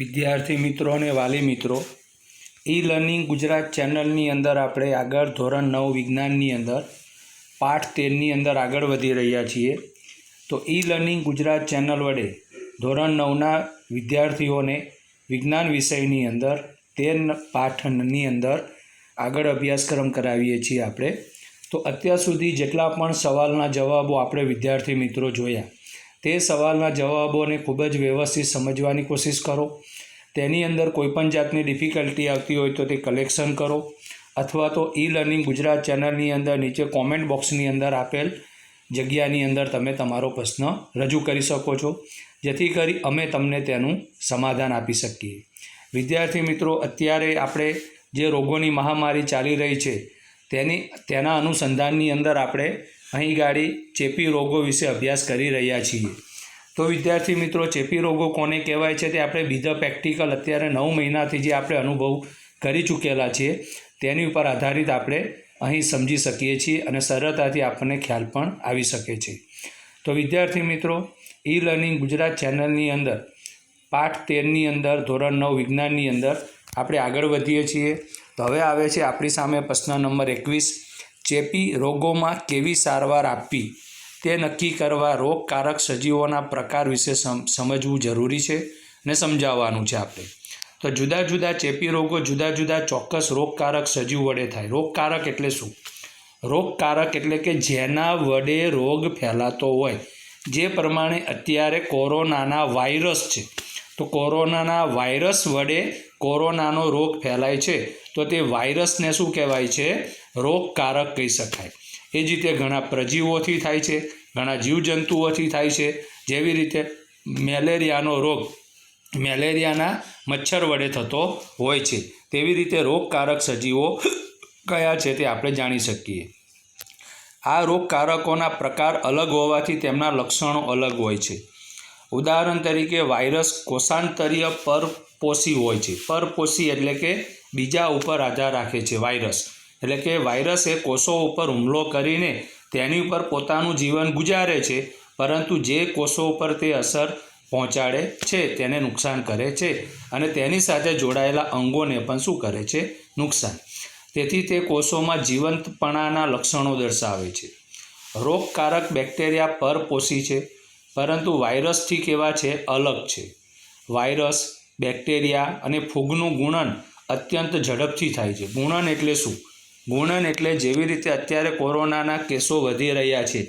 વિદ્યાર્થી મિત્રો અને વાલી મિત્રો ઈ લર્નિંગ ગુજરાત ચેનલની અંદર આપણે આગળ ધોરણ નવ વિજ્ઞાનની અંદર, પાઠ તેરની અંદર આગળ વધી રહ્યા છીએ. તો ઈ લર્નિંગ ગુજરાત ચેનલ વડે ધોરણ નવના વિદ્યાર્થીઓને વિજ્ઞાન વિષયની અંદર, તેર પાઠની અંદર આગળ અભ્યાસક્રમ કરાવીએ છીએ આપણે. તો અત્યાર સુધી જેટલા પણ સવાલના જવાબો આપણે વિદ્યાર્થી મિત્રો જોયા, તે સવાલના જવાબોને ખૂબ જ વ્યવસ્થિત સમજવાની કોશિશ કરો. તેની અંદર કોઈપણ જાતની ડિફિકલ્ટી આવતી હોય તો તે કલેક્શન કરો. અથવા તો ઈ લર્નિંગ ગુજરાત ચેનલની અંદર નીચે કોમેન્ટ બોક્સની અંદર આપેલ જગ્યાની અંદર તમે તમારો પ્રશ્ન રજૂ કરી શકો છો. જેથી કરી અમે તમને તેનું સમાધાન આપી શકીએ. વિદ્યાર્થી મિત્રો, અત્યારે આપણે જે રોગોની મહામારી ચાલી રહી છે, તેની, તેના અનુસંધાનની અંદર આપણે અહીં ગાડી ચેપી રોગો વિશે અભ્યાસ કરી રહ્યા છીએ. તો વિદ્યાર્થી મિત્રો ચેપી રોગો કોને કહેવાય છે તે આપણે બીજા પ્રેક્ટિકલ અત્યારે નવ મહિનાથી જે આપણે અનુભવ કરી ચૂકેલા છીએ તેની ઉપર આધારિત આપણે અહીં સમજી શકીએ છીએ અને સરળતાથી આપણને ખ્યાલ પણ આવી શકે છે. તો વિદ્યાર્થી મિત્રો ઈ લર્નિંગ ગુજરાત ચેનલની અંદર, પાઠ તેરની અંદર, ધોરણ નવ વિજ્ઞાનની અંદર આપણે આગળ વધીએ છીએ. તો હવે આવે છે આપણી સામે પ્રશ્ન નંબર એકવીસ. ચેપી રોગોમાં કેવી સારવાર આપવી? તે નક્કી કરવા રોગકારક સજીવોના પ્રકાર વિશે સમ, સમજવું જરૂરી છે ને સમજાવવાનું છે આપણે. તો જુદા જુદા ચેપી રોગો જુદા જુદા ચોક્કસ રોગકારક સજીવ વડે થાય. રોગકારક એટલે શું? રોગકારક એટલે કે જેના વડે રોગ ફેલાતો હોય. જે પ્રમાણે અત્યારે કોરોનાના વાયરસ છે. તો કોરોનાના વાયરસ વડે કોરોનાનો રોગ ફેલાય છે. તો તે વાયરસને શું કહેવાય છે? રોગકારક કહી શકાય. એ જ રીતે ઘણા પ્રજીવોથી થાય છે, ઘણા જીવજંતુઓથી થાય છે. જેવી રીતે મેલેરિયાનો રોગ મેલેરિયાના મચ્છર વડે થતો હોય છે. તેવી રીતે રોગકારક સજીવો કયા છે તે આપણે જાણી શકીએ. આ રોગકારકોના પ્રકાર અલગ હોવાથી તેમના લક્ષણો અલગ હોય છે. ઉદાહરણ તરીકે વાયરસ કોષાંતરીય પરપોષી હોય છે. પરપોષી એટલે કે બીજા ઉપર આધાર રાખે છે વાયરસ. એટલે કે વાયરસ એ કોષો ઉપર હુમલો કરીને તેની ઉપર પોતાનું જીવન ગુજારે છે, પરંતુ જે કોષો ઉપર તે અસર પહોંચાડે છે તેને નુકસાન કરે છે અને તેની સાથે જોડાયેલા અંગોને પણ શું કરે છે? નુકસાન. તેથી તે કોષોમાં જીવંતપણાના લક્ષણો દર્શાવે છે. રોગકારક બેક્ટેરિયા પરપોષી છે, પરંતુ વાયરસથી કેવા છે? અલગ છે. વાયરસ, બેક્ટેરિયા અને ફૂગનું ગુણન અત્યંત ઝડપથી થાય છે. ગુણન એટલે શું? ગુણન એટલે જેવી રીતે અત્યારે કોરોનાના કેસો વધી રહ્યા છે.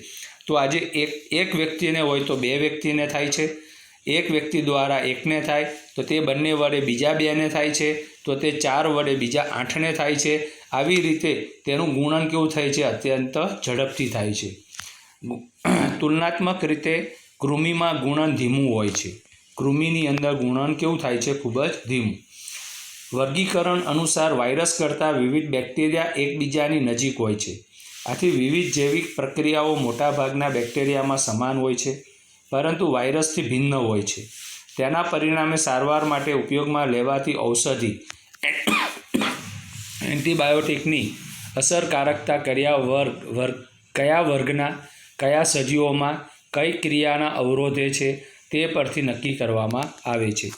તો આજે એક એક વ્યક્તિને હોય તો બે વ્યક્તિને થાય છે. એક વ્યક્તિ દ્વારા એકને થાય, તો તે બંને વડે બીજા બેને થાય છે, તો તે ચાર વડે બીજા આઠને થાય છે. આવી રીતે તેનું ગુણન કેવું થાય છે? અત્યંત ઝડપથી થાય છે. તુલનાત્મક રીતે કૃમિમાં ગુણન ધીમું હોય છે. કૃમિની અંદર ગુણન કેવું થાય છે? ખૂબ જ ધીમું. વર્ગીકરણ અનુસાર વાયરસ કરતાં વિવિધ બેક્ટેરિયા એકબીજાની નજીક હોય છે. આથી વિવિધ જૈવિક પ્રક્રિયાઓ મોટાભાગના બેક્ટેરિયામાં સમાન હોય છે, પરંતુ વાયરસથી ભિન્ન હોય છે. તેના પરિણામે સારવાર માટે ઉપયોગમાં લેવાતી ઔષધિ એન્ટીબાયોટિકની અસરકારકતા કર્યા વર્ગ વર્ગ, કયા વર્ગના, કયા સજીવોમાં, કઈ ક્રિયાના અવરોધે છે તે પરથી નક્કી કરવામાં આવે છે.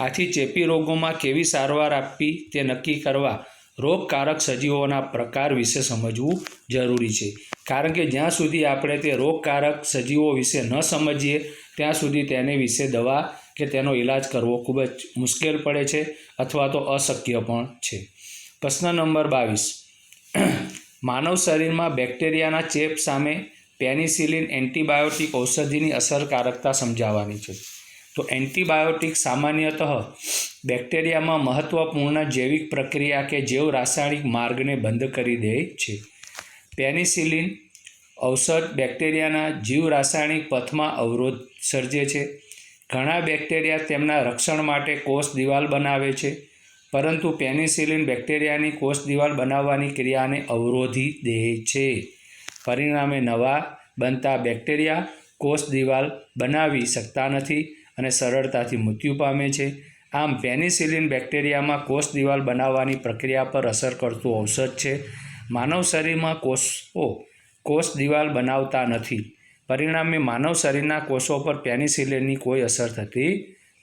આથી ચેપી રોગોમાં કેવી સારવાર આપવી તે નક્કી કરવા રોગકારક સજીવોના પ્રકાર વિશે સમજવું જરૂરી છે. કારણ કે જ્યાં સુધી આપણે તે રોગકારક સજીવો વિશે ન સમજીએ, ત્યાં સુધી તેને વિશે દવા કે તેનો ઈલાજ કરવો ખૂબ જ મુશ્કેલ પડે છે અથવા તો અશક્ય પણ છે. પ્રશ્ન નંબર બાવીસ. માનવ શરીરમાં બેક્ટેરિયાના ચેપ સામે પેનિસિલિન એન્ટીબાયોટિક ઔષધિની અસરકારકતા સમજાવવાની છે. તો એન્ટીબાયોટિક સામાન્યતઃ બેક્ટેરિયામાં મહત્વપૂર્ણ જૈવિક પ્રક્રિયા કે જેવ રાસાયણિક માર્ગને બંધ કરી દે છે. પેનિસિલિન ઔષધ બેક્ટેરિયાના જીવ રાસાયણિક પથમાં અવરોધ સર્જે છે. ઘણા બેક્ટેરિયા તેમના રક્ષણ માટે કોષ દિવાલ બનાવે છે, પરંતુ પેનિસિલિન બેક્ટેરિયાની કોષ દિવાલ બનાવવાની ક્રિયાને અવરોધી દે છે. પરિણામે નવા બનતા બેક્ટેરિયા કોષ દિવાલ બનાવી શકતા નથી અને સરળતાથી મૃત્યુ પામે છે. આમ પેનિસિલિન બેક્ટેરિયામાં કોષ દિવાલ બનાવવાની પ્રક્રિયા પર અસર કરતું ઔષધ છે. માનવ શરીરમાં કોષો કોષ દિવાલ બનાવતા નથી. પરિણામે માનવ શરીરના કોષો પર પેનિસિલિનની કોઈ અસર થતી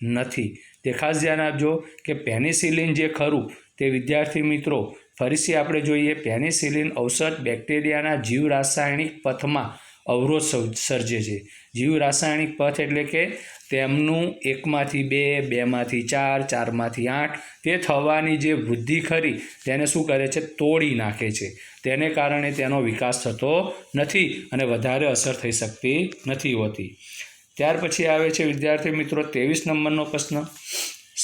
નથી. તે ખાસ ધ્યાન આપજો કે પેનિસિલિન જે ખરું તે વિદ્યાર્થી મિત્રો, ફરીથી આપણે જોઈએ પેનિસિલિન ઔષધ બેક્ટેરિયાના જીવ રાસાયણિક પથમાં અવરોધ સર્જે છે. જીવ રાસાયણિક પથ એટલે કે તેમનું એકમાંથી બે, બેમાંથી ચાર, ચારમાંથી આઠ, તે થવાની જે વૃદ્ધિ ખરી તેને શું કરે છે? તોડી નાખે છે. તેને કારણે તેનો વિકાસ થતો નથી અને વધારે અસર થઈ શકતી નથી હોતી. ત્યાર પછી આવે છે વિદ્યાર્થી મિત્રો ત્રેવીસ નંબરનો પ્રશ્ન.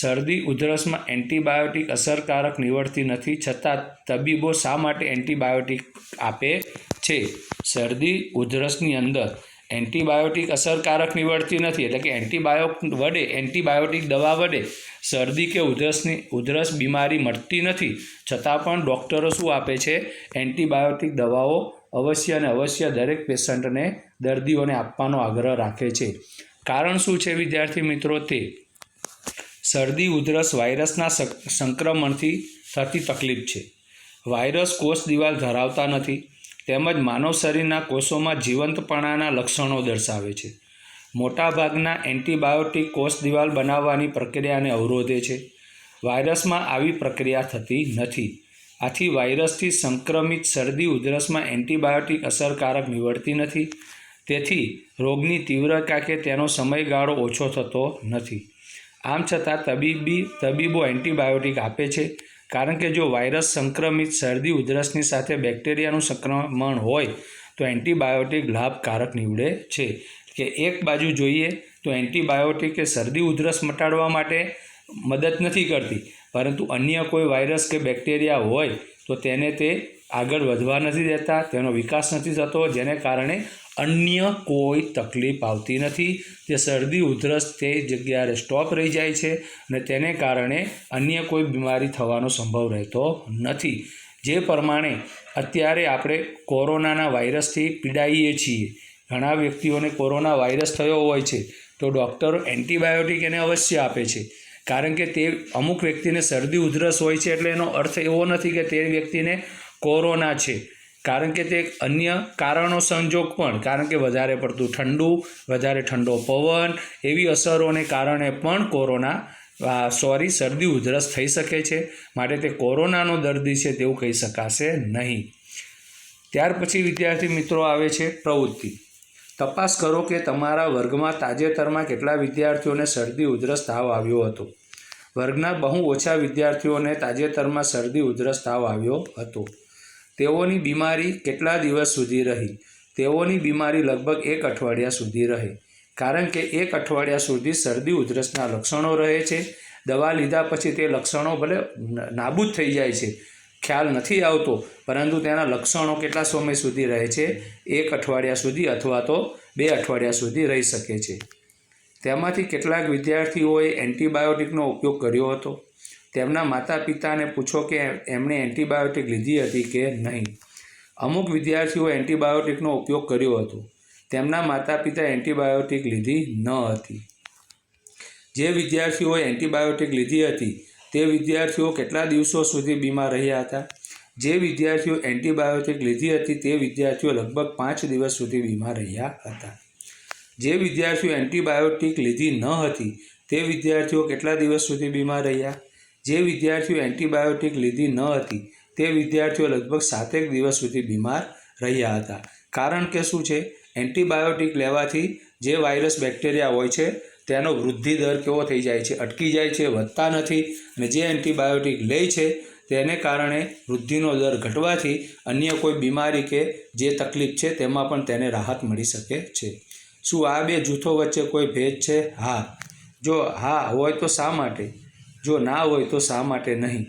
શરદી, ઉધરસમાં એન્ટીબાયોટિક અસરકારક નીવડતી નથી, છતાં તબીબો શા માટે એન્ટીબાયોટિક આપે છે? શરદી, ઉધરસની અંદર એન્ટીબાયોટિક અસરકારક નીવડતી નથી, એટલે કે એન્ટીબાયો વડે, એન્ટીબાયોટિક દવા વડે શરદી કે ઉધરસની, ઉધરસ બીમારી મળતી નથી. છતાં પણ ડૉક્ટરો શું આપે છે? એન્ટીબાયોટિક દવાઓ અવશ્ય અને અવશ્ય દરેક પેશન્ટને દર્દીઓને આપવાનો આગ્રહ રાખે છે. કારણ શું છે વિદ્યાર્થી મિત્રો તે? શરદી, ઉધરસ વાયરસના સંક્રમણથી થતી તકલીફ છે. વાયરસ કોષ દિવાલ ધરાવતા નથી. તેમજ માનવ શરીરના કોષોમાં જીવંતપણાના લક્ષણો દર્શાવે છે. મોટાભાગના એન્ટીબાયોટિક કોષ દિવાલ બનાવવાની પ્રક્રિયાને અવરોધે છે. વાયરસમાં આવી પ્રક્રિયા થતી નથી. આથી વાયરસથી સંક્રમિત શરદી ઉધરસમાં એન્ટીબાયોટિક અસરકારક નીવડતી નથી. તેથી રોગની તીવ્રતા કે તેનો સમયગાળો ઓછો થતો નથી. આમ છતાં તબીબી તબીબો એન્ટીબાયોટિક આપે છે. કારણ કે જો વાયરસ સંક્રમિત શરદી, ઉધરસની સાથે બેક્ટેરિયાનું સંક્રમણ હોય, તો એન્ટીબાયોટિક લાભકારક નીવડે છે. કે એક બાજુ જોઈએ, તો એન્ટીબાયોટિક એ શરદી, ઉધરસ મટાડવા માટે મદદ નથી કરતી. પરંતુ અન્ય કોઈ વાયરસ કે બેક્ટેરિયા હોય, તો તેને તે આગળ વધવા નથી દેતા, તેનો વિકાસ નથી થતો, જેને કારણે અન્ય કોઈ તકલીફ આવતી નથી. તે શરદી, ઉધરસ તે જગ્યાએ સ્ટોપ રહી જાય છે અને તેને કારણે અન્ય કોઈ બીમારી થવાનો સંભવ રહેતો નથી. જે પ્રમાણે અત્યારે આપણે કોરોનાના વાયરસથી પીડાઈએ છીએ. ઘણા વ્યક્તિઓને કોરોના વાયરસ થયો હોય છે, તો ડૉક્ટરો એન્ટીબાયોટિક એને અવશ્ય આપે છે. કારણ કે તે અમુક વ્યક્તિને શરદી, ઉધરસ હોય છે એટલે એનો અર્થ એવો નથી કે તે વ્યક્તિને કોરોના છે. કારણ કે તે અન્ય કારણો સંજોગ પણ, કારણ કે વધારે પડતું ઠંડુ, વધારે ઠંડો પવન, એવી અસરોને કારણે પણ કોરોના સોરી, શરદી ઉધરસ થઈ શકે છે. માટે તે કોરોનાનો દર્દી છે તેવું કહી શકાશે નહીં. ત્યાર પછી વિદ્યાર્થી મિત્રો આવે છે પ્રવૃત્તિ. તપાસ કરો કે તમારા વર્ગમાં તાજેતરમાં કેટલા વિદ્યાર્થીઓને શરદી ઉધરસ તાવ આવ્યો હતો. વર્ગના બહુ ઓછા વિદ્યાર્થીઓને તાજેતરમાં શરદી ઉધરસ તાવ આવ્યો હતો. તેઓની બીમારી કેટલા દિવસ સુધી રહી? તેઓની બીમારી લગભગ એક અઠવાડિયા સુધી રહે. કારણ કે એક અઠવાડિયા સુધી શરદી, ઉધરસના લક્ષણો રહે છે. દવા લીધા પછી તે લક્ષણો ભલે નાબૂદ થઈ જાય છે, ખ્યાલ નથી આવતો, પરંતુ તેના લક્ષણો કેટલા સમય સુધી રહે છે? એક અઠવાડિયા સુધી અથવા તો બે અઠવાડિયા સુધી રહી શકે છે. તેમાંથી કેટલાક વિદ્યાર્થીઓએ એન્ટીબાયોટિકનો ઉપયોગ કર્યો હતો? તેમના માતા પિતાને પૂછો કે એમણે એન્ટીબાયોટિક લીધી હતી કે નહીં. અમુક વિદ્યાર્થીઓ એન્ટીબાયોટિકનો ઉપયોગ કર્યો હતો. તેમના માતા પિતા એન્ટીબાયોટિક લીધી ન હતી. જે વિદ્યાર્થીઓએ એન્ટીબાયોટિક લીધી હતી, તે વિદ્યાર્થીઓ કેટલા દિવસો સુધી બીમાર રહ્યા હતા? જે વિદ્યાર્થીઓ એન્ટીબાયોટિક લીધી હતી, તે વિદ્યાર્થીઓ લગભગ પાંચ દિવસ સુધી બીમાર રહ્યા હતા. જે વિદ્યાર્થીઓ એન્ટીબાયોટિક લીધી ન હતી, તે વિદ્યાર્થીઓ કેટલા દિવસ સુધી બીમાર રહ્યા? જે વિદ્યાર્થીઓ એન્ટીબાયોટિક લીધી ન હતી, તે વિદ્યાર્થીઓ લગભગ સાતેક દિવસ સુધી બીમાર રહ્યા હતા. કારણ કે શું છે? એન્ટીબાયોટિક લેવાથી જે વાયરસ બેક્ટેરિયા હોય છે, તેનો વૃદ્ધિ દર કેવો થઈ જાય છે? અટકી જાય છે, વધતા નથી અને જે એન્ટીબાયોટિક લે છે, તેને કારણે વૃદ્ધિનો દર ઘટવાથી અન્ય કોઈ બીમારી કે જે તકલીફ છે, તેમાં પણ તેને રાહત મળી શકે છે. શું આ બે જૂથો વચ્ચે કોઈ ભેદ છે? હા. જો હા હોય તો શા માટે? જો ના હોય તો શા માટે નહીં?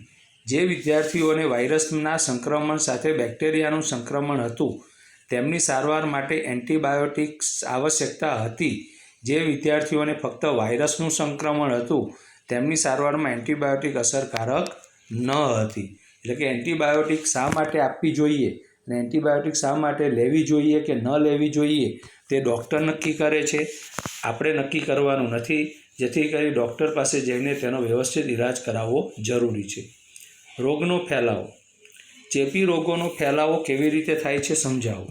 જે વિદ્યાર્થીઓને વાયરસના સંક્રમણ સાથે બેક્ટેરિયાનું સંક્રમણ હતું, તેમની સારવાર માટે એન્ટીબાયોટિક્સ આવશ્યકતા હતી. જે વિદ્યાર્થીઓને ફક્ત વાયરસનું સંક્રમણ હતું, તેમની સારવારમાં એન્ટીબાયોટિક અસરકારક ન હતી. એટલે કે એન્ટીબાયોટિક શા માટે આપવી જોઈએ અને એન્ટીબાયોટિક શા માટે લેવી જોઈએ કે ન લેવી જોઈએ, તે ડૉક્ટર નક્કી કરે છે. આપણે નક્કી કરવાનું નથી. જેથી કરી ડૉક્ટર પાસે જઈને તેનો વ્યવસ્થિત ઇલાજ કરાવવો જરૂરી છે. રોગનો ફેલાવો. ચેપી રોગોનો ફેલાવો કેવી રીતે થાય છે સમજાવો.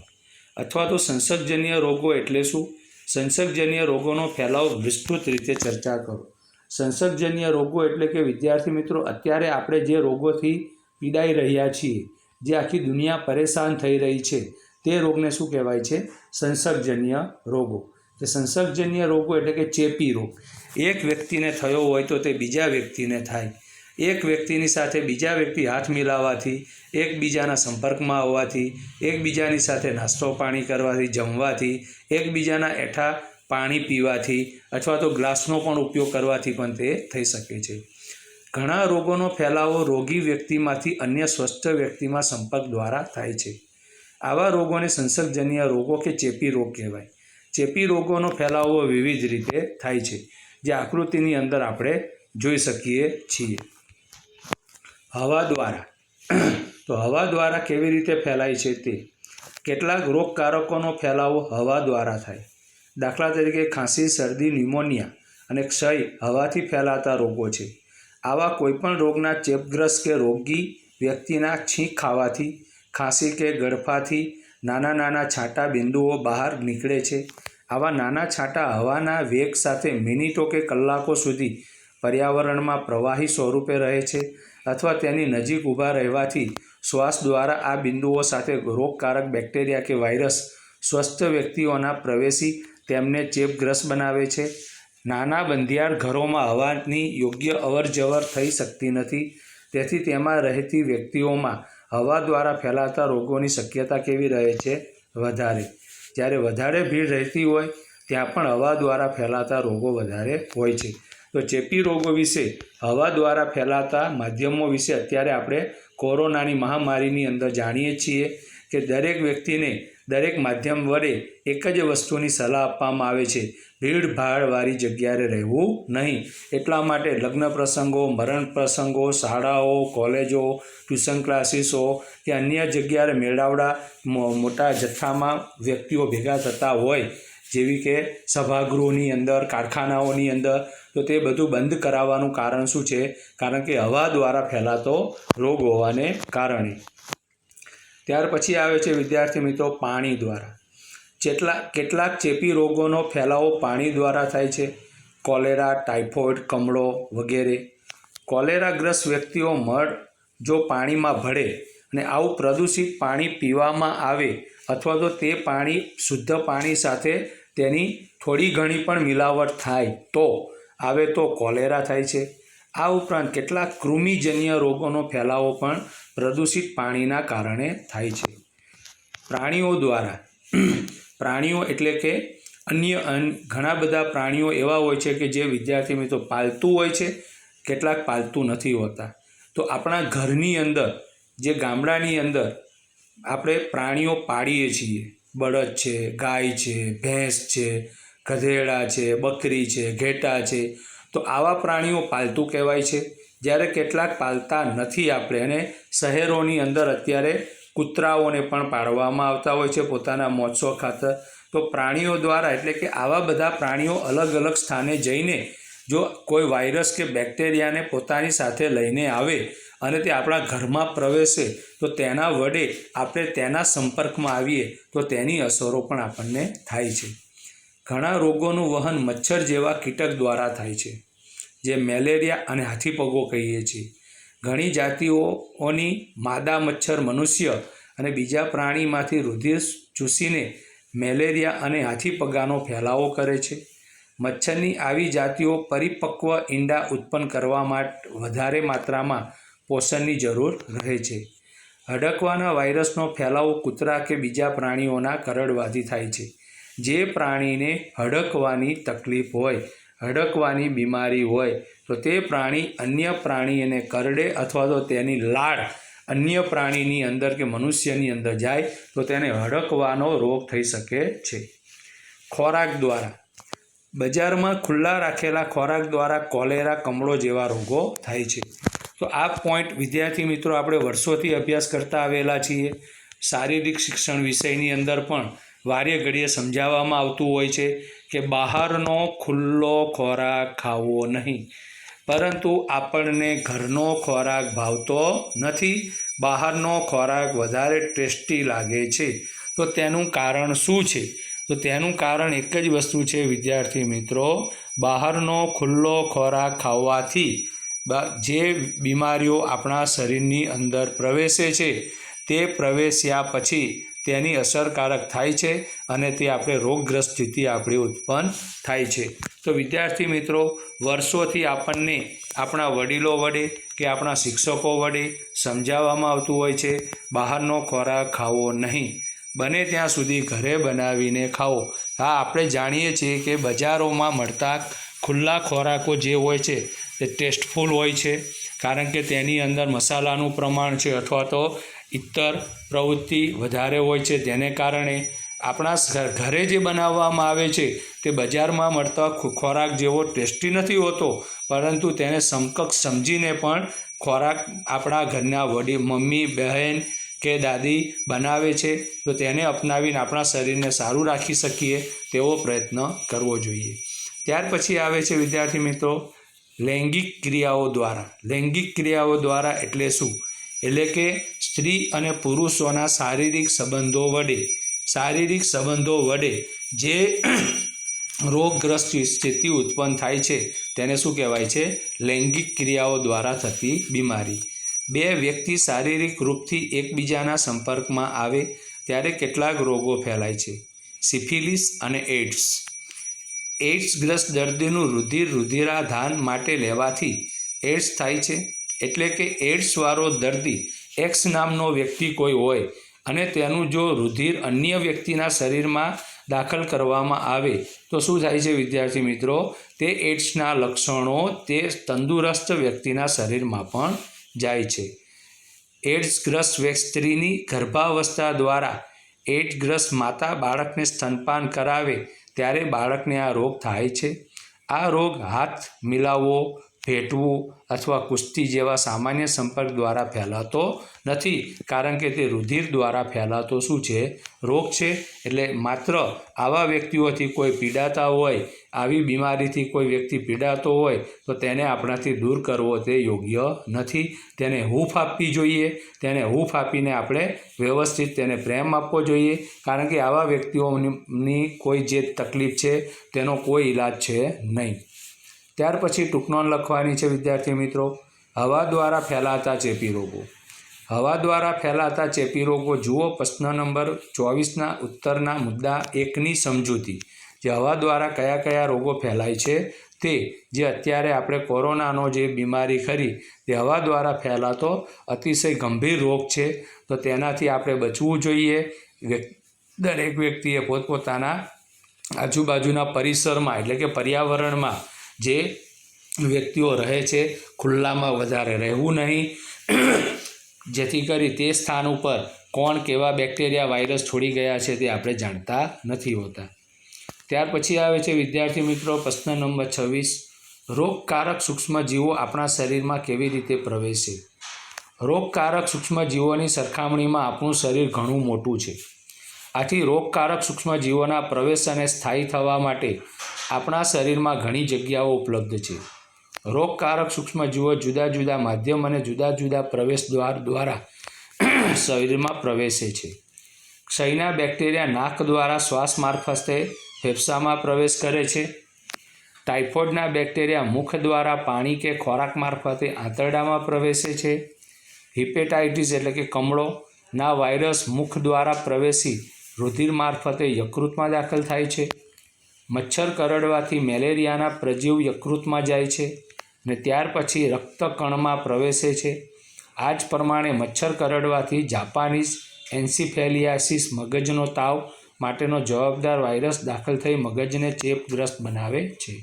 અથવા તો સંસર્ગજન્ય રોગો એટલે શું? સંસર્ગજન્ય રોગોનો ફેલાવો વિસ્તૃત રીતે ચર્ચા કરો. સંસર્ગજન્ય રોગો એટલે કે વિદ્યાર્થી મિત્રો, અત્યારે આપણે જે રોગોથી પીડાઈ રહ્યા છીએ, જે આખી દુનિયા પરેશાન થઈ રહી છે, તે રોગને શું કહેવાય છે? સંસર્ગજન્ય રોગો. તે સંસર્ગજન્ય રોગો એટલે કે ચેપી રોગ. એક વ્યક્તિને થયો હોય તો તે બીજા વ્યક્તિને થાય. એક વ્યક્તિની સાથે બીજા વ્યક્તિ હાથ મિલાવવાથી, એકબીજાના સંપર્કમાં આવવાથી, એકબીજાની સાથે નાસ્તો પાણી કરવાથી, જમવાથી, એકબીજાના એઠા પાણી પીવાથી અથવા તો ગ્લાસનો પણ ઉપયોગ કરવાથી પણ તે થઈ શકે છે. ઘણા રોગોનો ફેલાવો રોગી વ્યક્તિમાંથી અન્ય સ્વસ્થ વ્યક્તિમાં સંપર્ક દ્વારા થાય છે. આવા રોગોને સંસર્ગજન્ય રોગો કે ચેપી રોગ કહેવાય. ચેપી રોગોનો ફેલાવો વિવિધ રીતે થાય છે. જે આકૃતિની અંદર આપણે જોઈ શકીએ છીએ. હવા દ્વારા. તો હવા દ્વારા કેવી રીતે ફેલાય છે તે? કેટલાક રોગકારકોનો ફેલાવો હવા દ્વારા થાય. દાખલા તરીકે ખાંસી, શરદી, ન્યુમોનિયા અને ક્ષય હવાથી ફેલાતા રોગો છે. આવા કોઈપણ રોગના ચેપગ્રસ્ત કે રોગી વ્યક્તિના છીંક ખાવાથી, ખાંસી કે ગળફાથી નાના નાના છાંટા બિંદુઓ બહાર નીકળે છે. આવા નાના છાંટા હવાના વેગ સાથે મિનિટો કે કલાકો સુધી પર્યાવરણમાં પ્રવાહી સ્વરૂપે રહે છે અથવા તેની નજીક ઊભા રહેવાથી શ્વાસ દ્વારા આ બિંદુઓ સાથે રોગકારક બેક્ટેરિયા કે વાયરસ સ્વસ્થ વ્યક્તિઓના પ્રવેશી તેમને ચેપગ્રસ્ત બનાવે છે. નાના બંધિયાર ઘરોમાં હવાની યોગ્ય અવરજવર થઈ શકતી નથી, તેથી તેમાં રહેતી વ્યક્તિઓમાં હવા દ્વારા ફેલાતા રોગોની શક્યતા કેવી રહે છે? વધારે જ્યારે વધારે ભીડ રહેતી હોય, ત્યાં પણ હવા દ્વારા ફેલાતા રોગો વધારે હોય છે. તો ચેપી રોગો વિશે, હવા દ્વારા ફેલાતા માધ્યમો વિશે અત્યારે આપણે કોરોનાની મહામારીની અંદર જાણીએ છીએ કે દરેક વ્યક્તિને દરેક માધ્યમ વડે એક જ વસ્તુની સલાહ આપવામાં આવે છે. ભીડ ભાડવાળી જગ્યાએ રહેવું નહીં. એટલા માટે લગ્ન પ્રસંગો, મરણ પ્રસંગો, શાળાઓ, કોલેજો, ટ્યુશન ક્લાસીસો કે અન્ય જગ્યાએ મેળાવડા મોટા જથ્થામાં વ્યક્તિઓ ભેગા થતા હોય, જેવી કે સભાગૃહની અંદર, કારખાનાઓની અંદર, તો તે બધું બંધ કરાવવાનું કારણ શું છે? કારણ કે હવા દ્વારા ફેલાતો રોગ હોવાને કારણે. ત્યાર પછી આવે છે વિદ્યાર્થી મિત્રો પાણી દ્વારા. જેટલા, કેટલાક ચેપી રોગોનો ફેલાવો પાણી દ્વારા થાય છે. કોલેરા, ટાઇફોઇડ, કમળો વગેરે. કોલેરાગ્રસ્ત વ્યક્તિઓ મળ જો પાણીમાં ભળે અને આવું પ્રદૂષિત પાણી પીવામાં આવે અથવા તો તે પાણી, શુદ્ધ પાણી સાથે તેની થોડી ઘણી પણ મિલાવટ થાય, તો આવે તો કોલેરા થાય છે. આ ઉપરાંત કેટલાક કૃમિજન્ય રોગોનો ફેલાવો પણ પ્રદૂષિત પાણીના કારણે થાય છે. પ્રાણીઓ દ્વારા પ્રાણીઓ એટલે કે અન્ય અન, ઘણા બધા પ્રાણીઓ એવા હોય છે કે જે વિદ્યાર્થી મિત્રો પાલતુ હોય છે, કેટલાક પાલતુ નથી હોતા. તો આપણા ઘરની અંદર, જે ગામડાની અંદર આપણે પ્રાણીઓ પાળીએ છીએ. બળદ છે, ગાય છે, ભેંસ છે, ગધેડા છે, બકરી છે, ઘેટા છે. તો આવા પ્રાણીઓ પાલતુ કહેવાય છે. જ્યારે કેટલાક પાલતા નથી આપણે અને શહેરોની અંદર અત્યારે કૂતરાઓને પણ પાળવામાં આવતા હોય છે પોતાના મોત્સો ખાતર. તો પ્રાણીઓ દ્વારા એટલે કે આવા બધા પ્રાણીઓ અલગ અલગ સ્થાને જઈને જો કોઈ વાયરસ કે બેક્ટેરિયાને પોતાની સાથે લઈને આવે અને તે આપણા ઘરમાં પ્રવેશે, તો તેના વડે આપણે તેના સંપર્કમાં આવીએ, તો તેની અસરો પણ આપણને થાય છે. ઘણા રોગોનું વહન મચ્છર જેવા કીટક દ્વારા થાય છે, જે મેલેરિયા અને હાથીપગો કહીએ છીએ. ઘણી જાતિઓની માદા મચ્છર મનુષ્ય અને બીજા પ્રાણીમાંથી રુધિર ચૂસીને મેલેરિયા અને હાથીપગાનો ફેલાવો કરે છે. મચ્છરની આવી જાતિઓ પરિપક્વ ઈંડા ઉત્પન્ન કરવા માટે, વધારે માત્રામાં પોષણની જરૂર રહે છે. હડકવાના વાયરસનો ફેલાવો કૂતરા કે બીજા પ્રાણીઓના કરડવાથી થાય છે. જે પ્રાણીને હડકવાની તકલીફ હોય, હડકવાની બીમારી હોય તો તે પ્રાણી અન્ય પ્રાણીને કરડે અથવા તો તેની લાળ અન્ય પ્રાણીની અંદર કે મનુષ્યની અંદર જાય તો તેને હડકવાનો રોગ થઈ શકે છે. ખોરાક દ્વારા. બજારમાં ખુલ્લા રાખેલા ખોરાક દ્વારા કોલેરા, કમળો જેવા રોગો થાય છે. તો આ પોઈન્ટ વિદ્યાર્થી મિત્રો આપણે વર્ષોથી અભ્યાસ કરતા આવેલા છીએ. શારીરિક શિક્ષણ વિષયની અંદર પણ વારે ઘડીએ સમજાવવામાં આવતું હોય છે કે બહારનો ખુલ્લો ખોરાક ખાવો નહીં. પરંતુ આપણને ઘરનો ખોરાક ભાવતો નથી, બહારનો ખોરાક વધારે ટેસ્ટી લાગે છે. તો તેનું કારણ શું છે? તો તેનું કારણ એક જ વસ્તુ છે, વિદ્યાર્થી મિત્રો. બહારનો ખુલ્લો ખોરાક ખાવાથી જે બીમારીઓ આપણા શરીરની અંદર પ્રવેશે છે, તે પ્રવેશ્યા પછી તેની અસરકારક થાય છે અને તે આપણે રોગગ્રસ્ત સ્થિતિ આપણી ઉત્પન્ન થાય છે. તો વિદ્યાર્થી મિત્રો, વર્ષોથી આપણને આપણા વડીલો વડે કે આપણા શિક્ષકો વડે સમજાવવામાં આવતું હોય છે, બહારનો ખોરાક ખાવો નહીં. બને ત્યાં સુધી ઘરે બનાવીને ખાઓ. હા, આપણે જાણીએ છીએ કે બજારોમાં મળતા ખુલ્લા ખોરાકો જે હોય છે, તે ટેસ્ટફુલ હોય છે, કારણ કે તેની અંદર મસાલાનું પ્રમાણ છે, અથવા તો ઇતર પ્રવૃત્તિ વધારે હોય છે તેને કારણે આપણા ઘરે જે બનાવવામાં આવે છે, તે બજારમાં મળતા ખોરાક જેવો ટેસ્ટી નથી હોતો. પરંતુ તેને સમકક્ષ સમજીને પણ ખોરાક આપણા ઘરના વડી, મમ્મી, બહેન કે દાદી બનાવે છે, તો તેને અપનાવીને આપણા શરીરને સારું રાખી શકીએ તેવો પ્રયત્ન કરવો જોઈએ. ત્યાર પછી આવે છે, વિદ્યાર્થી મિત્રો, લૈંગિક ક્રિયાઓ દ્વારા. લૈંગિક ક્રિયાઓ દ્વારા એટલે શું? એટલે કે સ્ત્રી અને પુરુષોના શારીરિક સંબંધો વડે શારીરિક સંબંધો વડે જે રોગગ્રસ્ત સ્થિતિ ઉત્પન્ન થાય છે, તેને શું કહેવાય છે? લૈંગિક ક્રિયાઓ દ્વારા થતી બીમારી. બે વ્યક્તિ શારીરિક રૂપથી એકબીજાના સંપર્કમાં આવે, ત્યારે કેટલાક રોગો ફેલાય છે. સિફિલિસ અને એડ્સ એડ્સગ્રસ્ત દર્દીનું રુધિર રુધિરાધાન માટે લેવાથી એડ્સ થાય છે, એટલે કે એડ્સવાળો દર્દી એક્સ નામનો વ્યક્તિ કોઈ હોય અને તેનું જો રુધિર અન્ય વ્યક્તિના શરીરમાં દાખલ કરવામાં આવે, તો શું થાય છે વિદ્યાર્થી મિત્રો? તે એડ્સના લક્ષણો તે તંદુરસ્ત વ્યક્તિના શરીરમાં પણ જાય છે. એડ્સગ્રસ્ત સ્ત્રીની ગર્ભાવસ્થા દ્વારા એડ્સગ્રસ્ત માતા બાળકને સ્તનપાન કરાવે, ત્યારે બાળકને આ રોગ થાય છે. આ રોગ હાથ મિલાવવો ભેટવું અથવા કુસ્તી જેવા સામાન્ય સંપર્ક દ્વારા ફેલાતો નથી, કારણ કે તે રુધિર દ્વારા ફેલાતો શું છે? રોગ છે. એટલે માત્ર આવા વ્યક્તિઓથી કોઈ પીડાતા હોય, આવી બીમારીથી કોઈ વ્યક્તિ પીડાતો હોય, તો તેને આપણાથી દૂર કરવો તે યોગ્ય નથી. તેને હૂફ આપવી જોઈએ. તેને હૂફ આપીને આપણે વ્યવસ્થિત તેને પ્રેમ આપવો જોઈએ. કારણ કે આવા વ્યક્તિઓની કોઈ જે તકલીફ છે, તેનો કોઈ ઈલાજ છે નહીં. ત્યાર પછી ટૂંકનોન લખવાની છે, વિદ્યાર્થી મિત્રો. હવા દ્વારા ફેલાતા ચેપી રોગો. હવા દ્વારા ફેલાતા ચેપી રોગો જુઓ, પ્રશ્ન નંબર ચોવીસના ઉત્તરના મુદ્દા એકની સમજૂતી. જે હવા દ્વારા કયા કયા રોગો ફેલાય છે તે, જે અત્યારે આપણે કોરોનાનો જે બીમારી ખરી, તે હવા દ્વારા ફેલાતો અતિશય ગંભીર રોગ છે. તો તેનાથી આપણે બચવું જોઈએ. દરેક વ્યક્તિએ પોતપોતાના આજુબાજુના પરિસરમાં એટલે કે પર્યાવરણમાં જે વ્યક્તિઓ રહે છે, ખુલ્લામાં વધારે રહેવું નહીં. જેથી કરી તે સ્થાન ઉપર કોણ કેવા બેક્ટેરિયા, વાયરસ છોડી ગયા છે તે આપણે જાણતા નથી હોતા. ત્યાર પછી આવે છે વિદ્યાર્થી મિત્રો પ્રશ્ન નંબર છવ્વીસ. રોગકારક સૂક્ષ્મજીવો આપણા શરીરમાં કેવી રીતે પ્રવેશે? રોગકારક સૂક્ષ્મજીવોની સરખામણીમાં આપણું શરીર ઘણું મોટું છે. આથી રોગકારક સૂક્ષ્મજીવોના પ્રવેશ અને સ્થાયી થવા માટે આપણા શરીરમાં ઘણી જગ્યાઓ ઉપલબ્ધ છે. રોગકારક સૂક્ષ્મજીવો જુદા જુદા માધ્યમ અને જુદા જુદા પ્રવેશ દ્વાર દ્વારા શરીરમાં પ્રવેશે છે. ક્ષયના બેક્ટેરિયા નાક દ્વારા શ્વાસ મારફતે ફેફસામાં પ્રવેશ કરે છે. ટાઇફોઇડના બેક્ટેરિયા મુખ દ્વારા પાણી કે ખોરાક મારફતે આંતરડામાં પ્રવેશે છે. હિપેટાઇટિસ એટલે કે કમળો ના વાયરસ મુખ દ્વારા પ્રવેશી રુધિર મારફતે યકૃતમાં દાખલ થાય છે. મચ્છર કરડવાથી મેલેરિયાના પ્રજીવ યકૃતમાં જાય છે ને ત્યાર પછી રક્તકણમાં પ્રવેશે છે. આ જ પ્રમાણે મચ્છર કરડવાથી જાપાનીઝ એન્સીફેલિયાસિસ મગજનો તાવ માટેનો જવાબદાર વાયરસ દાખલ થઈ મગજને ચેપગ્રસ્ત બનાવે છે.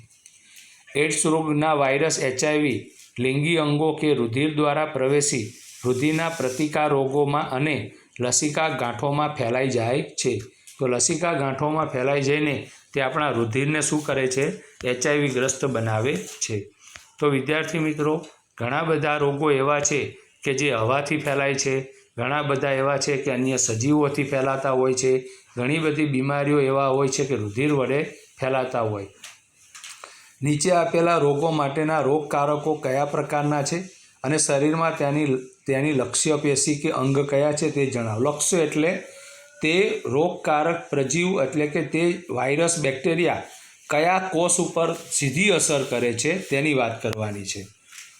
એડ્સ રોગના વાયરસ એચઆઈવી લિંગી અંગો કે રુધિર દ્વારા પ્રવેશી રુધિરના પ્રતિકાર રોગોમાં અને લસિકા ગાંઠોમાં ફેલાઈ જાય છે. તો લસિકા ગાંઠોમાં ફેલાઈ જઈને તે આપણા રુધિરને શું કરે છે? એચઆઈવી ગ્રસ્ત બનાવે છે. તો વિદ્યાર્થી મિત્રો, ઘણા બધા રોગો એવા છે કે જે હવાથી ફેલાય છે, ઘણા બધા એવા છે કે અન્ય સજીવોથી ફેલાતા હોય છે, ઘણી બધી બીમારીઓ એવા હોય છે કે રુધિર વડે ફેલાતા હોય. નીચે આપેલા રોગો માટેના રોગકારકો કયા પ્રકારના છે? અને શરીરમાં તેની તેની લક્ષ્ય પેશી કે અંગ કયા છે તે જણાવો. લક્ષ્ય એટલે તે રોગકારક પ્રજીવ એટલે કે તે વાયરસ, બેક્ટેરિયા કયા કોષ ઉપર સીધી અસર કરે છે તેની વાત કરવાની છે.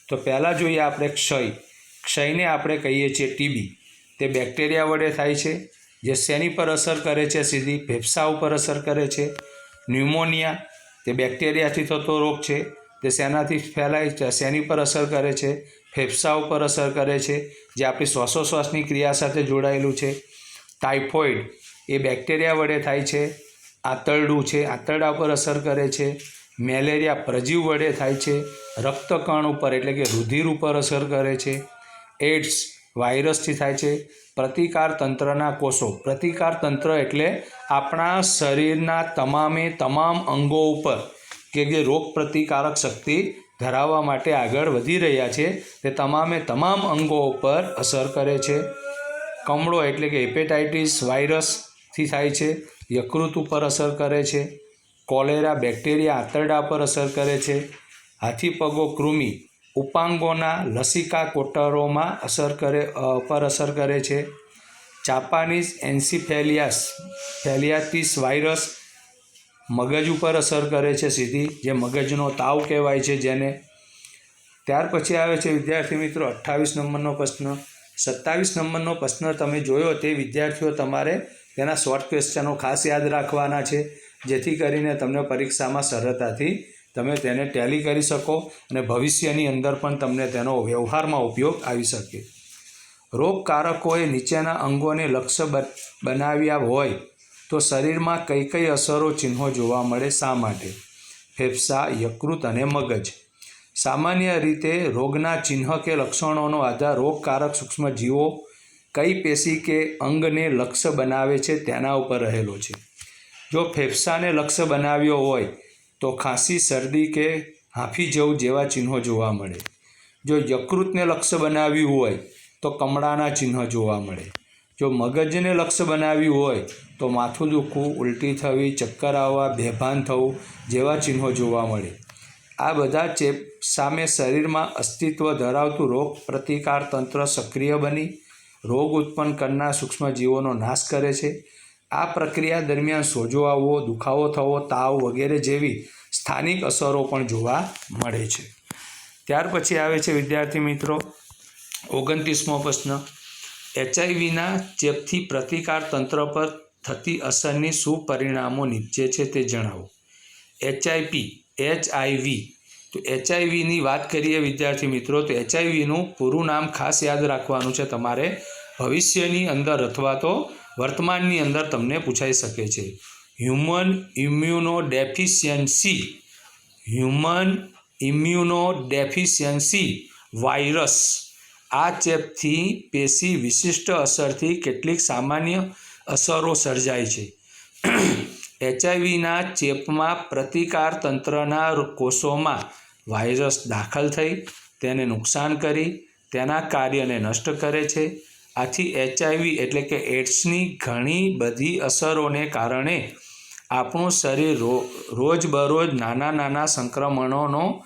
તો પહેલાં જોઈએ આપણે ક્ષય. ક્ષયને આપણે કહીએ છીએ ટીબી. તે બેક્ટેરિયા વડે થાય છે, જે શેની પર અસર કરે છે સીધી? ફેફસા ઉપર અસર કરે છે. ન્યુમોનિયા. તે બેક્ટેરિયાથી થતો રોગ છે. તે શેનાથી ફેલાય છે? શેની પર અસર કરે છે? ફેફસા ઉપર અસર કરે છે, જે આપણી શ્વાસોશ્વાસની ક્રિયા સાથે જોડાયેલું છે. ટાઇફોઇડ એ બેક્ટેરિયા વડે થાય છે, આંતરડું છે, આંતરડા ઉપર અસર કરે છે. મેલેરિયા પ્રજીવ વડે થાય છે, રક્તકણ ઉપર એટલે કે રુધિર ઉપર અસર કરે છે. એડ્સ વાયરસથી થાય છે. પ્રતિકાર તંત્રના કોષો. પ્રતિકાર તંત્ર એટલે આપણા શરીરના તમામે તમામ અંગો ઉપર કે જે રોગ પ્રતિકારક શક્તિ ધરાવવા માટે આગળ વધી રહ્યા છે તે તમામે તમામ અંગો ઉપર અસર કરે છે. કમળો એટલે કે હેપેટાઇટિસ વાયરસથી થાય છે, યકૃત ઉપર અસર કરે છે, કોલેરા, બેક્ટેરિયા, આંતરડા પર અસર કરે છે, હાથી પગો, કૃમિ, ઉપાંગોના લસિકા કોટરોમાં અસર કરે પર અસર કરે છે. જાપાનીઝ એન્સીફેલિયાસ ફેલિયાટીસ વાયરસ મગજ ઉપર અસર કરે છે સીધી, જે મગજનો તાવ કહેવાય છે જેને. ત્યાર પછી આવે છે વિદ્યાર્થી મિત્રો અઠ્ઠાવીસ નંબરનો પ્રશ્ન. સત્તાવીસ નંબરનો પ્રશ્ન તમે જોયો તે વિદ્યાર્થીઓ તમારે તેના શોર્ટ ક્વેશ્ચનો ખાસ યાદ રાખવાના છે, જેથી કરીને તમને પરીક્ષામાં સરળતાથી તમે તેને ટેલી કરી શકો અને ભવિષ્યની અંદર પણ તમને તેનો વ્યવહારમાં ઉપયોગ આવી શકે. રોગકારકોએ નીચેના અંગોને લક્ષ્ય બનાવ્યા હોય તો શરીરમાં કઈ કઈ અસરો ચિહ્નો જોવા મળે શા માટે? ફેફસા, યકૃત અને મગજ. સામાન્ય રીતે રોગના ચિહ્ન કે લક્ષણોનો આધાર રોગકારક સૂક્ષ્મજીવો કઈ પેશી કે અંગને લક્ષ્ય બનાવે છે તેના ઉપર રહેલો છે. જો ફેફસાને લક્ષ્ય બનાવ્યો હોય તો ખાંસી, શરદી કે હાંફી જવું જેવા ચિહ્નો જોવા મળે. જો યકૃતને લક્ષ્ય બનાવ્યું હોય તો કમળાના ચિહ્નો જોવા મળે. જો મગજને લક્ષ્ય બનાવ્યું હોય, તો માથું દુખવું, ઉલટી થવી, ચક્કર આવવા, બેભાન થવું જેવા ચિહ્નો જોવા મળે. આ બધા ચેપ સામે શરીરમાં અસ્તિત્વ ધરાવતું રોગ પ્રતિકાર તંત્ર સક્રિય બની, રોગ ઉત્પન્ન કરનાર સૂક્ષ્મજીવોનો નાશ કરે છે. આ પ્રક્રિયા દરમિયાન સોજો આવવો, દુખાવો થવો, તાવ વગેરે જેવી સ્થાનિક અસરો પણ જોવા મળે છે. ત્યાર પછી આવે છે વિદ્યાર્થી મિત્રો, ઓગણત્રીસમો પ્રશ્ન. એચઆઈવીના ચેપથી પ્રતિકાર તંત્ર પર થતી અસરની શું પરિણામો નીચે છે તે જણાવો. HIP, HIV. તો એચઆઈવીની વાત કરીએ વિદ્યાર્થી મિત્રો, તો એચઆઈવીનું પૂરું નામ ખાસ યાદ રાખવાનું છે તમારે. ભવિષ્યની અંદર અથવા તો વર્તમાનની અંદર તમને પૂછાઈ શકે છે. Human immunodeficiency human immunodeficiency virus. આ ચેપથી પેશી વિશિષ્ટ અસરથી કેટલીક સામાન્ય અસરો સર્જાય છે. એચઆઈવીના ચેપમાં પ્રતિકાર તંત્રના કોષોમાં વાયરસ દાખલ થઈ, તેને નુકસાન કરી, તેના કાર્યને નષ્ટ કરે છે. આથી એચઆઈવી એટલે કે એડ્સની ઘણી બધી અસરોને કારણે આપણું શરીર રો, રોજબરોજ નાના નાના સંક્રમણોનો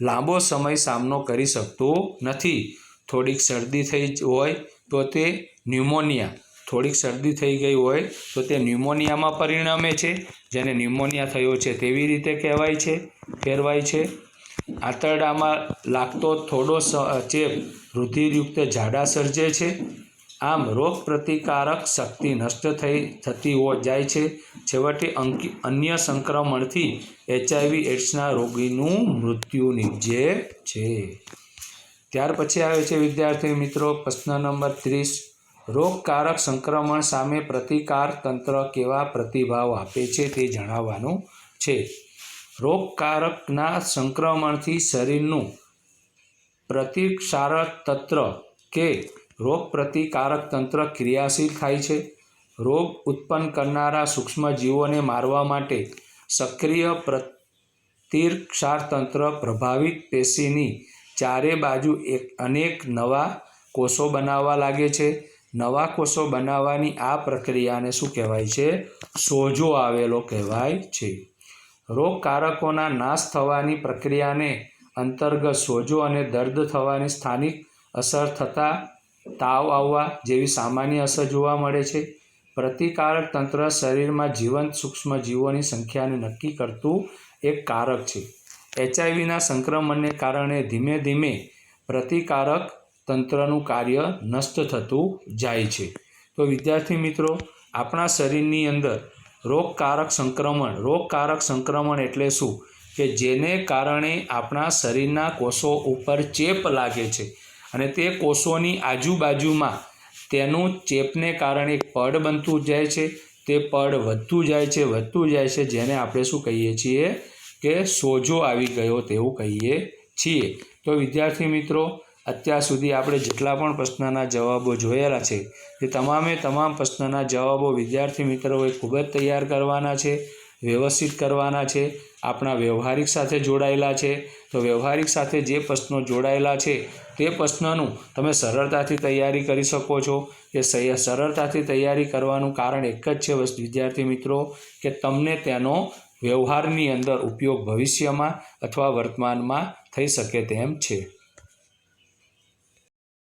લાંબો સમય સામનો કરી શકતું નથી. થોડીક શરદી થઈ હોય તો તે ન્યુમોનિયા, થોડીક શરદી થઈ ગઈ હોય તો તે ન્યુમોનિયામાં પરિણમે છે. જેને ન્યુમોનિયા થયો છે તેવી રીતે કહેવાય છે, ફેરવાય છે. આંતરડામાં લાગતો થોડો ચેપ રુધિરયુક્ત ઝાડા સર્જે છે. આમ રોગ પ્રતિકારક શક્તિ નષ્ટ થઈ, થતી હો, જાય છે. છેવટે અન્ય સંક્રમણથી એચઆઈવી એડ્સના રોગીનું મૃત્યુ નિપજે છે. ત્યાર પછી આવે છે વિદ્યાર્થી મિત્રો પ્રશ્ન નંબર ત્રીસ. રોગકારક સંક્રમણ સામે પ્રતિકાર તંત્ર કેવા પ્રતિભાવ આપે છે તે જણાવવાનું છે. રોગકારકના સંક્રમણથી શરીરનું પ્રતિક્ષાર તંત્ર કે રોગ પ્રતિકારક તંત્ર ક્રિયાશીલ થાય છે. રોગ ઉત્પન્ન કરનારા સૂક્ષ્મજીવોને મારવા માટે સક્રિય પ્રતિરક્ષાર તંત્ર પ્રભાવિત પેશીની ચારે બાજુ એક અનેક નવા કોષો બનાવવા લાગે છે. નવા કોષો બનાવવાની આ પ્રક્રિયાને શું કહેવાય છે? સોજો આવેલો કહેવાય છે. રોગકારકોના નાશ થવાની પ્રક્રિયાને અંતર્ગત સોજો અને દર્દ થવાની સ્થાનિક અસર થતાં તાવ આવવા જેવી સામાન્ય અસર જોવા મળે છે. પ્રતિકારક તંત્ર શરીરમાં જીવંત સૂક્ષ્મ જીવોની સંખ્યાને નક્કી કરતું એક કારક છે. એચઆઈવીના સંક્રમણને કારણે ધીમે ધીમે પ્રતિકારક તંત્રનું કાર્ય નષ્ટ થતું જાય છે. તો વિદ્યાર્થી મિત્રો, આપણા શરીરની અંદર રોગકારક સંક્રમણ રોગકારક સંક્રમણ એટલે શું? કે જેને કારણે આપણા શરીરના કોષો ઉપર ચેપ લાગે છે અને તે કોષોની આજુબાજુમાં તેનું ચેપને કારણે પડ બનતું જાય છે. તે પડ વધતું જાય છે, વધતું જાય છે, જેને આપણે શું કહીએ છીએ? કે સોજો આવી ગયો તેવું કહીએ છીએ. તો વિદ્યાર્થી મિત્રો, અત્યાર સુધી આપણે જેટલા પણ પ્રશ્નના જવાબો જોયેલા છે, તે તમામે તમામ પ્રશ્નના જવાબો વિદ્યાર્થી મિત્રોએ ખૂબ જ તૈયાર કરવાના છે, વ્યવસ્થિત કરવાના છે, આપણા વ્યવહારિક સાથે જોડાયેલા છે. તો વ્યવહારિક સાથે જે પ્રશ્નો જોડાયેલા છે, તે પ્રશ્નનું તમે સરળતાથી તૈયારી કરી શકો છો. કે સરળતાથી તૈયારી કરવાનું કારણ એક જ છે, વિદ્યાર્થી મિત્રો, કે તમને તેનો વ્યવહારની અંદર ઉપયોગ ભવિષ્યમાં અથવા વર્તમાનમાં થઈ શકે તેમ છે.